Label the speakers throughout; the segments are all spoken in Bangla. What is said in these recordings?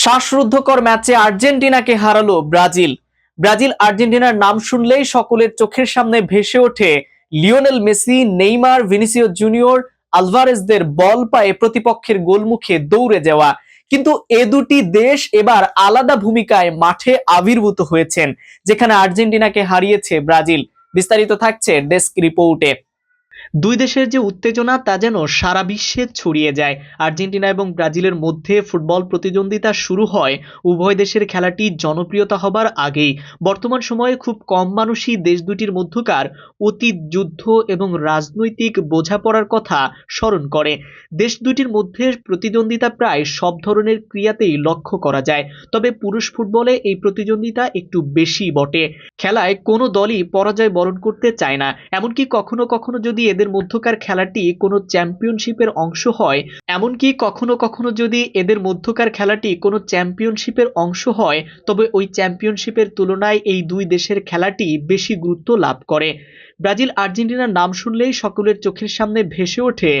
Speaker 1: শ্বাসরুদ্ধকর ম্যাচে আর্জেন্টিনাকে হারালো ব্রাজিল। ব্রাজিল আর্জেন্টিনার নাম শুনলেই সকলের চোখের সামনে ভেসে ওঠে Lionel Messi, Neymar, Vinicius Junior, আলভারেজদের ball পায়ে প্রতিপক্ষের গোলমুখে দৌড়ে যাওয়া। কিন্তু এ দুটি দেশ এবার আলাদা ভূমিকায় মাঠে আবির্ভূত হয়েছেন, যেখানে আর্জেন্টিনাকে হারিয়েছে ব্রাজিল। বিস্তারিত থাকছে ডেস্ক রিপোর্টে। দুই দেশের যে উত্তেজনা, তা যেন সারা বিশ্বে ছড়িয়ে যায়। আর্জেন্টিনা এবং ব্রাজিলের মধ্যে ফুটবল প্রতিদ্বন্দ্বিতা শুরু হয়। উভয় দেশের খেলাটি জনপ্রিয়তা হবার আগেই। বর্তমান সময়ে খুব কম মানুষই দেশ দুটির মধ্যকার অতীত, যুদ্ধ এবং রাজনৈতিক বোঝাপড়ার কথা স্মরণ করে। দেশ দুটির মধ্যে প্রতিদ্বন্দ্বিতা প্রায় সব ধরনের ক্রিয়াতেই লক্ষ্য করা যায়। তবে পুরুষ ফুটবলে এই প্রতিদ্বন্দ্বিতা একটু বেশি বটে। খেলায় কোনো দলই পরাজয় বরণ করতে চায় না। এমনকি কখনো কখনো যদি এদের মধ্যকার খেলাটি কোনো চ্যাম্পিয়নশিপের অংশ হয়, এমনকি কখনো কখনো যদি এদের মধ্যকার খেলাটি কোনো চ্যাম্পিয়নশিপের অংশ হয়, তবে ওই চ্যাম্পিয়নশিপের তুলনায় এই দুই দেশের খেলাটি বেশি গুরুত্ব লাভ করে। ব্রাজিল আর্জেন্টিনার নাম শুনলেই সকলের চোখের সামনে ভেসে ওঠে।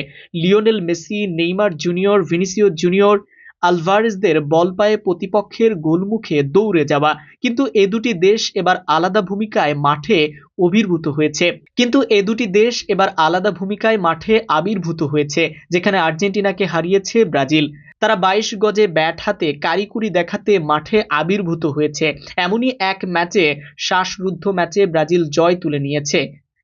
Speaker 1: Lionel Messi, Neymar Junior Vinicius Junior আলভারেজদের ball পায়ে প্রতিপক্ষের গোলমুখে দৌড়ে যাওয়া। কিন্তু এ দুটি দেশ এবার আলাদা ভূমিকায় মাঠে অভির্ভূত হয়েছে। কিন্তু এ দুটি দেশ এবার আলাদা ভূমিকায় মাঠে আবির্ভূত হয়েছে, যেখানে আর্জেন্টিনাকে হারিয়েছে ব্রাজিল। তারা বাইশ গজে ব্যাট হাতে কারিকুরি দেখাতে মাঠে আবির্ভূত হয়েছে। এমনই এক ম্যাচে শ্বাসরুদ্ধ ম্যাচে ব্রাজিল জয় তুলে নিয়েছে,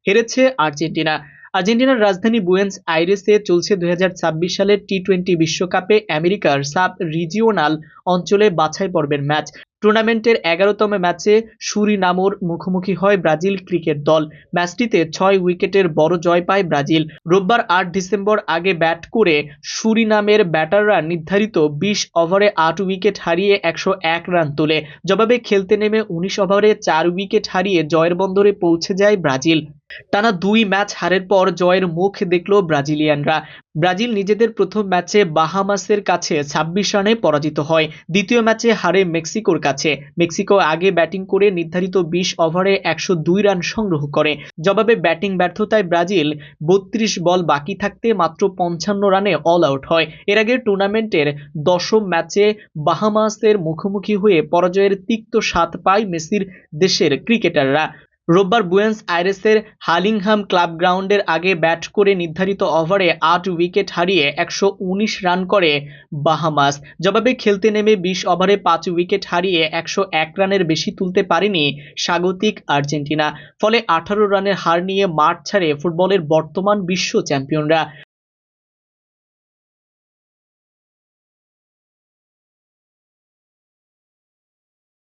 Speaker 1: হেরেছে আর্জেন্টিনা। আর্জেন্টিনার রাজধানী বুয়েন্স আইরেসে চলছে দু হাজার ছাব্বিশ সালের টি টোয়েন্টি বিশ্বকাপে আমেরিকার সাব রিজিওনাল অঞ্চলে বাছাই পর্বের ম্যাচ। টুর্নামেন্টের এগারোতম ম্যাচে সুরিনামোর মুখোমুখি হয় ব্রাজিল ক্রিকেট দল। ম্যাচটিতে ছয় উইকেটের বড় জয় পায় ব্রাজিল। রোববার আট ডিসেম্বর আগে ব্যাট করে সুরিনামের ব্যাটাররা নির্ধারিত বিশ ওভারে আট উইকেট হারিয়ে একশো এক রান তোলে। জবাবে খেলতে নেমে উনিশ ওভারে চার উইকেট হারিয়ে জয়ের বন্দরে পৌঁছে যায় ব্রাজিল। টানা দুই ম্যাচ হারের পর জয়ের মুখ দেখল ব্রাজিলিয়ানরা। ব্রাজিল নিজেদের প্রথম ম্যাচে বাহামাসের কাছে ছাব্বিশ রানে পরাজিত হয়। দ্বিতীয় ম্যাচে হারে মেক্সিকোর কাছে। মেক্সিকো আগে ব্যাটিং করে নির্ধারিত বিশ ওভারে একশো দুই রান সংগ্রহ করে। জবাবে ব্যাটিং ব্যর্থতায় ব্রাজিল বত্রিশ বল বাকি থাকতে মাত্র পঞ্চান্ন রানে অল আউট হয়। এর আগে টুর্নামেন্টের দশম ম্যাচে বাহামাসের মুখোমুখি হয়ে পরাজয়ের তিক্ত স্বাদ পায় মেসির দেশের ক্রিকেটাররা। রোববার বুয়েন্স আইরেসের হালিংহাম ক্লাব গ্রাউন্ডের আগে ব্যাট করে নির্ধারিত ওভারে আট উইকেট হারিয়ে একশো উনিশ রান করে বাহামাস। জবাবে খেলতে নেমে বিশ ওভারে পাঁচ উইকেট হারিয়ে একশো এক রানের বেশি তুলতে পারেনি স্বাগতিক আর্জেন্টিনা। ফলে আঠারো রানের হার নিয়ে মাঠ ছাড়ে ফুটবলের বর্তমান বিশ্ব চ্যাম্পিয়নরা।